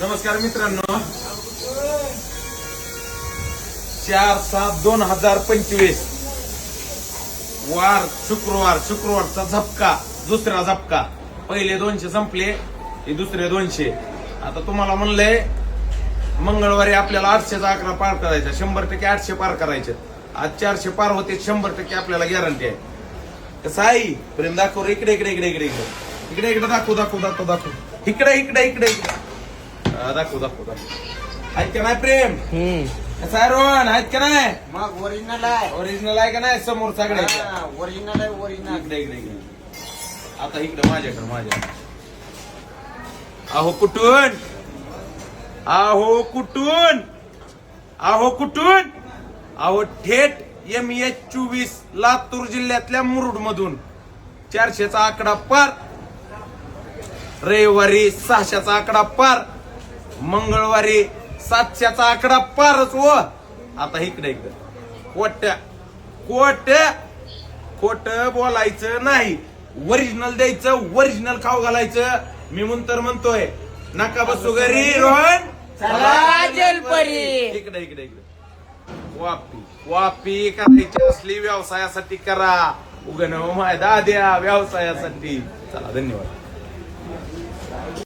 नमस्कार मित्रांनो. चार सात दोन हजार पंचवीस. वार शुक्रवार शुक्रवारचा झपका दुसरा झपका. पहिले दोनशे संपले हे दुसरे दोनशे. आता तुम्हाला म्हणलंय मंगळवारी आपल्याला आठशेचा आकडा पार करायचा शंभर टक्के आठशे पार करायचे. आज चारशे पार होते शंभर टक्के आपल्याला गॅरंटी आहे. कसं आहे प्रेम दाखव इकडे इकडे इकडे इकडे इकडे. इकडे इकडे दाखव दाखव दाखव दाखव. इकडे इकडे इकडे इकडे. हा, दाखव दाखव दाखव. आहेत का नाही प्रेम? कसं आहे रोहन आहेत का नाही? मग ओरिजिनल आहे. ओरिजिनल आहे का नाही समोर सगळे? ओरिजिनल आहे ओरिजिनल इकडे इकडे इकडे. आता इकडे माझ्याकडे माझ्या अहो कुठून? अहो कुठून? अहो कुठून? अहो थेट एम एच चोवीस लातूर जिल्ह्यातल्या मुरुड मधून चारशेचा आकडा पार. रविवारी सहाशेचा आकडा पार. मंगळवारी सातशेचा आकडा पारच व. आता इकडे इकडे. कोट्या कोट्या खोट बोलायचं नाही. ओरिजिनल द्यायचं ओरिजिनल खाऊ घालायचं. मी म्हणतर म्हणतोय नका बसू घरी रोहन. इकडे इकडे इकडे. वापी वापी करायची असली व्यवसायासाठी करा. उगन माय दाद्या व्यवसायासाठी. चला धन्यवाद.